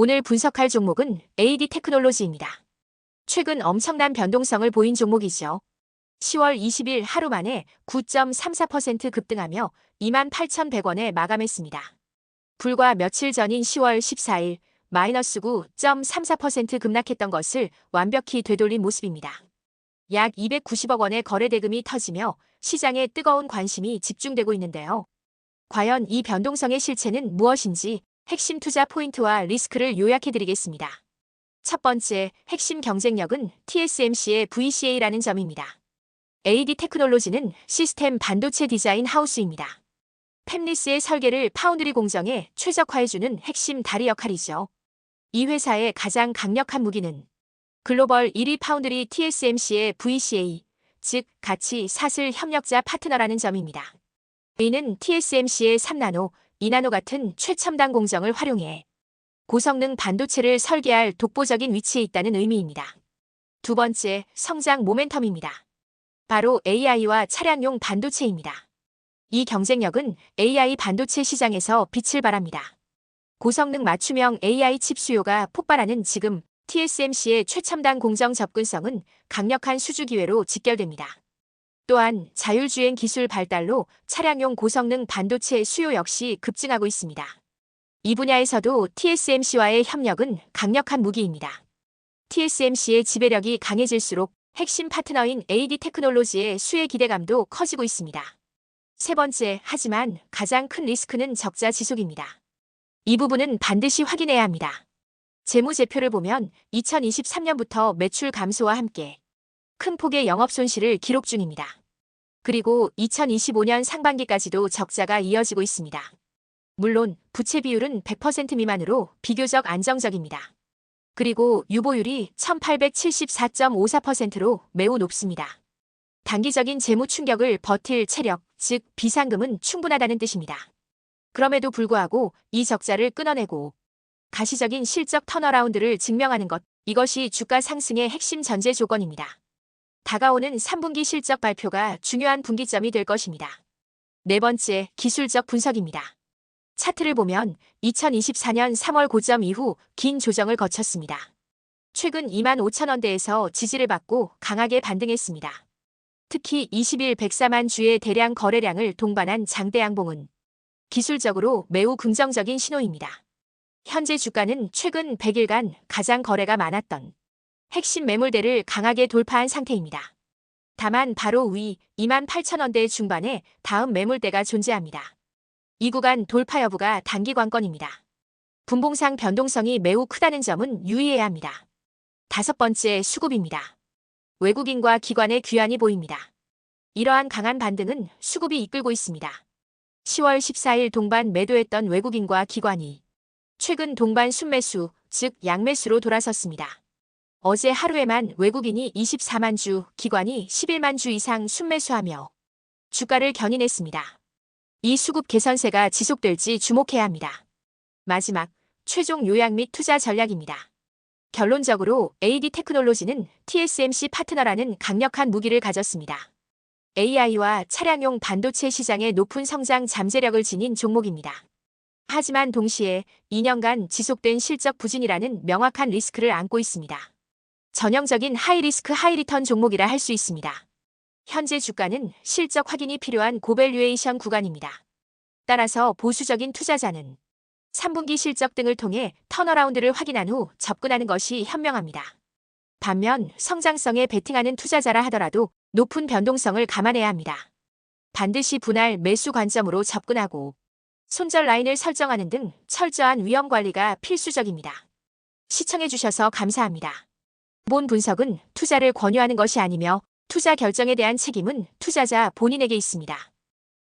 오늘 분석할 종목은 AD 테크놀로지입니다. 최근 엄청난 변동성을 보인 종목이죠. 10월 20일 하루 만에 9.34% 급등하며 28,100원에 마감했습니다. 불과 며칠 전인 10월 14일 마이너스 9.34% 급락했던 것을 완벽히 되돌린 모습입니다. 약 290억 원의 거래 대금이 터지며 시장에 뜨거운 관심이 집중되고 있는데요. 과연 이 변동성의 실체는 무엇인지 핵심 투자 포인트와 리스크를 요약해드리겠습니다. 첫 번째, 핵심 경쟁력은 TSMC의 VCA라는 점입니다. AD 테크놀로지는 시스템 반도체 디자인 하우스입니다. 팹리스의 설계를 파운드리 공정에 최적화해주는 핵심 다리 역할이죠. 이 회사의 가장 강력한 무기는 글로벌 1위 파운드리 TSMC의 VCA, 즉 가치 사슬 협력자 파트너라는 점입니다. 이는 TSMC의 3나노, 2나노 같은 최첨단 공정을 활용해 고성능 반도체를 설계할 독보적인 위치에 있다는 의미입니다. 두 번째, 성장 모멘텀입니다. 바로 AI와 차량용 반도체입니다. 이 경쟁력은 AI 반도체 시장에서 빛을 발합니다. 고성능 맞춤형 AI 칩 수요가 폭발하는 지금 TSMC의 최첨단 공정 접근성은 강력한 수주 기회로 직결됩니다. 또한 자율주행 기술 발달로 차량용 고성능 반도체 수요 역시 급증하고 있습니다. 이 분야에서도 TSMC와의 협력은 강력한 무기입니다. TSMC의 지배력이 강해질수록 핵심 파트너인 AD 테크놀로지의 수혜 기대감도 커지고 있습니다. 세 번째, 하지만 가장 큰 리스크는 적자 지속입니다. 이 부분은 반드시 확인해야 합니다. 재무제표를 보면 2023년부터 매출 감소와 함께 큰 폭의 영업 손실을 기록 중입니다. 그리고 2025년 상반기까지도 적자가 이어지고 있습니다. 물론 부채 비율은 100% 미만으로 비교적 안정적입니다. 그리고 유보율이 1874.54%로 매우 높습니다. 단기적인 재무 충격을 버틸 체력, 즉 비상금은 충분하다는 뜻입니다. 그럼에도 불구하고 이 적자를 끊어내고 가시적인 실적 턴어라운드를 증명하는 것, 이것이 주가 상승의 핵심 전제 조건입니다. 다가오는 3분기 실적 발표가 중요한 분기점이 될 것입니다. 네 번째, 기술적 분석입니다. 차트를 보면 2024년 3월 고점 이후 긴 조정을 거쳤습니다. 최근 2만 5천 원대에서 지지를 받고 강하게 반등했습니다. 특히 20일 104만 주의 대량 거래량을 동반한 장대 양봉은 기술적으로 매우 긍정적인 신호입니다. 현재 주가는 최근 100일간 가장 거래가 많았던 핵심 매물대를 강하게 돌파한 상태입니다. 다만 바로 위 2만 8천 원대 중반에 다음 매물대가 존재합니다. 이 구간 돌파 여부가 단기 관건입니다. 분봉상 변동성이 매우 크다는 점은 유의해야 합니다. 다섯 번째 수급입니다. 외국인과 기관의 귀환이 보입니다. 이러한 강한 반등은 수급이 이끌고 있습니다. 10월 14일 동반 매도했던 외국인과 기관이 최근 동반 순매수, 즉 양매수로 돌아섰습니다. 어제 하루에만 외국인이 24만 주, 기관이 11만 주 이상 순매수하며 주가를 견인했습니다. 이 수급 개선세가 지속될지 주목해야 합니다. 마지막, 최종 요약 및 투자 전략입니다. 결론적으로 AD 테크놀로지는 TSMC 파트너라는 강력한 무기를 가졌습니다. AI와 차량용 반도체 시장의 높은 성장 잠재력을 지닌 종목입니다. 하지만 동시에 2년간 지속된 실적 부진이라는 명확한 리스크를 안고 있습니다. 전형적인 하이리스크 하이리턴 종목이라 할 수 있습니다. 현재 주가는 실적 확인이 필요한 고밸류에이션 구간입니다. 따라서 보수적인 투자자는 3분기 실적 등을 통해 턴어라운드를 확인한 후 접근하는 것이 현명합니다. 반면 성장성에 베팅하는 투자자라 하더라도 높은 변동성을 감안해야 합니다. 반드시 분할 매수 관점으로 접근하고 손절 라인을 설정하는 등 철저한 위험 관리가 필수적입니다. 시청해주셔서 감사합니다. 본 분석은 투자를 권유하는 것이 아니며 투자 결정에 대한 책임은 투자자 본인에게 있습니다.